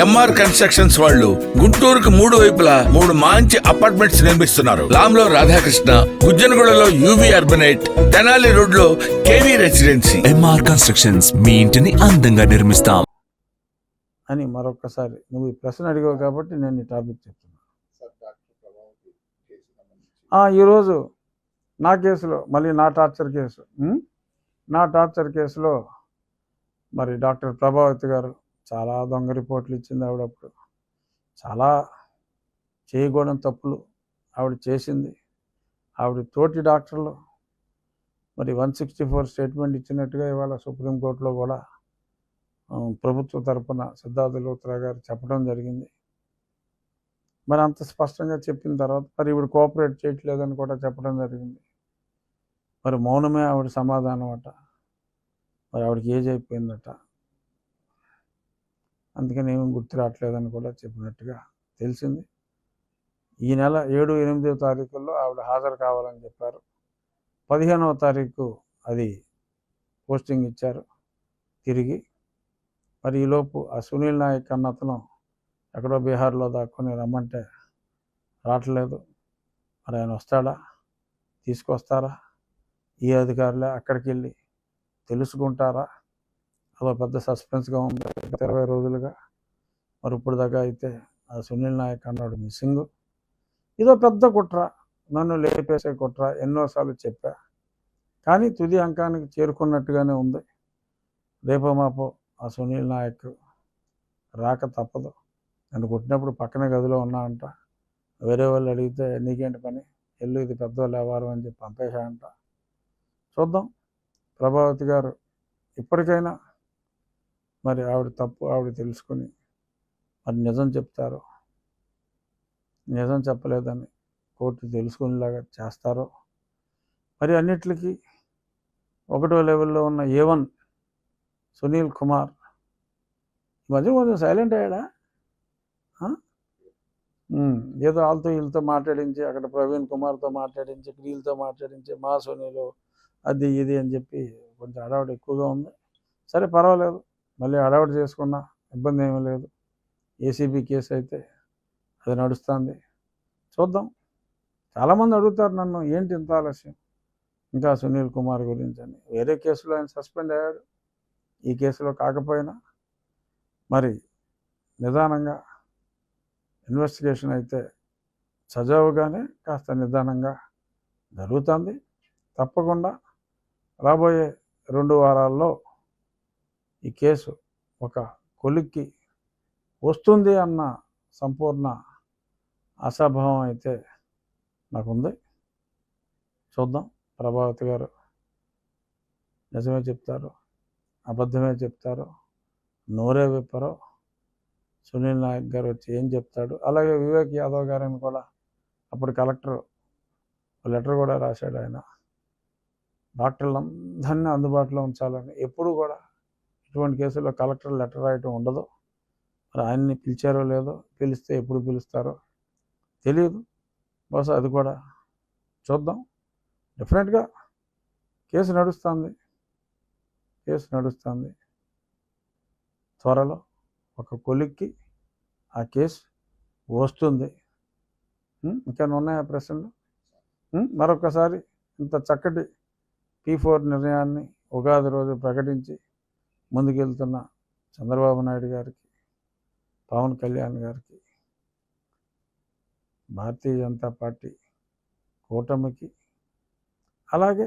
MR constructions వాళ్ళు గుంటూరుకు మూడు వైపులా మూడు మంచి అపార్ట్మెంట్స్ నిర్మిస్తున్నారు. లాంలో రాధాకృష్ణ గుజ్జనగూడలో యూవి అర్బనైట్ తెనాలి రోడ్లో కేవీ రెసిడెన్సీ ఎంఆర్ కన్స్ట్రక్షన్స్ మీ ఇంటిని అందంగా నిర్మిస్తాం. అని మరొకసారి నువ్వు ఈ ప్రశ్న అడిగావు కాబట్టి నేను ఈ టాపిక్ చెప్తున్నా. ఆ, ఈరోజు నా కేసులో మళ్ళీ నా టార్చర్ కేసు? నా టార్చర్ కేసులో మరి డాక్టర్ ప్రభావతి గారు చాలా దొంగ రిపోర్ట్లు ఇచ్చింది ఆవిడప్పుడు. చాలా చేయకూడని తప్పులు ఆవిడ చేసింది. ఆవిడ తోటి డాక్టర్లు. మరి వన్ సిక్స్టీ ఫోర్ స్టేట్మెంట్ ఇచ్చినట్టుగా ఇవాళ సుప్రీంకోర్టులో కూడా ప్రభుత్వ తరపున సిద్ధార్థ లోత్రా గారు చెప్పడం జరిగింది. మరి అంత స్పష్టంగా చెప్పిన తర్వాత మరి ఇప్పుడు కోఆపరేట్ చేయట్లేదని కూడా చెప్పడం జరిగింది. మరి మౌనమే ఆవిడ సమాధానం అట. మరి ఆవిడకి ఏజ్ అయిపోయిందట. అందుకని ఏమీ గుర్తు రావట్లేదని కూడా చెప్పినట్టుగా తెలిసింది. ఈ నెల ఏడు ఎనిమిదో తారీఖుల్లో ఆవిడ హాజరు కావాలని చెప్పారు. పదిహేనవ తారీఖు అది పోస్టింగ్ ఇచ్చారు తిరిగి. మరి ఈలోపు ఆ సునీల్ నాయక్ అన్న అతను ఎక్కడో బీహార్లో దాక్కుని రమ్మంటే రావట్లేదు. మరి ఆయన వస్తాడా? తీసుకొస్తారా? ఈ అధికారులే అక్కడికి వెళ్ళి తెలుసుకుంటారా? అదో పెద్ద సస్పెన్స్గా ఉంది. గత ఇరవై రోజులుగా. మరి ఇప్పుడు దాకా అయితే ఆ సునీల్ నాయక్ అన్నాడు మిస్సింగ్. ఇదో పెద్ద కుట్ర. నన్ను లేపేసే కుట్ర. ఎన్నోసార్లు చెప్పా. కానీ తుది అంకానికి చేరుకున్నట్టుగానే ఉంది. రేపో మాపో ఆ సునీల్ నాయక్ రాక తప్పదు. నన్ను కొట్టినప్పుడు పక్కనే గదిలో ఉన్నా అంట. వేరే వాళ్ళు అడిగితే నీకేంటి పని? ఎల్లు ఇది పెద్దవాళ్ళు వ్యవహారం అని చెప్పి పంపేశా అంట చూద్దాం. ప్రభావతి గారు ఇప్పటికైనా మరి ఆవిడ తప్పు ఆవిడ తెలుసుకుని మరి నిజం చెప్తారో? నిజం చెప్పలేదని కోర్టు తెలుసుకునేలాగా చేస్తారో? మరి అన్నిటికీ ఒకటో లెవెల్లో ఉన్న ఏ వన్ సునీల్ కుమార్ ఈ మధ్య కొంచెం సైలెంట్ అయ్యాడా? ఏదో వాళ్ళతో వీళ్ళతో మాట్లాడించి అక్కడ ప్రవీణ్ కుమార్తో మాట్లాడించి వీళ్ళతో మాట్లాడించి మా సునీలు అది ఇది అని చెప్పి కొంచెం హడావుడి ఎక్కువగా ఉంది. సరే పర్వాలేదు. మళ్ళీ హడావుడి చేసుకున్నా ఇబ్బంది ఏమీ లేదు. ఏసీబీ కేసు అయితే అది నడుస్తుంది. చూద్దాం. చాలామంది అడుగుతారు నన్ను ఏంటి ఇంత ఆలస్యం? ఇంకా సునీల్ కుమార్ గురించి అని. వేరే కేసులో ఆయన సస్పెండ్ అయ్యాడు. ఈ కేసులో కాకపోయినా మరి నిదానంగా ఇన్వెస్టిగేషన్ అయితే సజావుగానే కాస్త నిదానంగా జరుగుతుంది. తప్పకుండా రాబోయే రెండు వారాల్లో ఈ కేసు ఒక కొలిక్కి వస్తుంది అన్న సంపూర్ణ ఆశాభావం అయితే నాకుంది. చూద్దాం. ప్రభావతి గారు నిజమే చెప్తారు అబద్ధమే చెప్తారు నోరే విప్పరు సునీల్ నాయక్ గారు వచ్చి ఏం చెప్తాడు? అలాగే వివేక్ యాదవ్ గారిని కూడా అప్పుడు కలెక్టర్ లెటర్ కూడా రాశాడు ఆయన. డాక్టర్లందరినీ అందుబాటులో ఉంచాలని ఎప్పుడు కూడా ఇటువంటి కేసుల్లో కలెక్టర్ లెటర్ రాయటం ఉండదు. మరి ఆయన్ని పిలిచారో లేదో పిలిస్తే ఎప్పుడు పిలుస్తారో తెలియదు బహుశా అది కూడా చూద్దాం. డెఫినెట్గా కేసు నడుస్తుంది. కేసు నడుస్తుంది. త్వరలో ఒక కొలిక్కి ఆ కేసు వస్తుంది. ఇంకా ఇంకేమైనా ఉన్నాయా ప్రశ్నలు? మరొకసారి ఇంత చక్కటి పీ ఫోర్ నిర్ణయాన్ని ఉగాది రోజు ప్రకటించి ముందుకెళ్తున్న చంద్రబాబు నాయుడు గారికి పవన్ కళ్యాణ్ గారికి భారతీయ జనతా పార్టీ కూటమికి అలాగే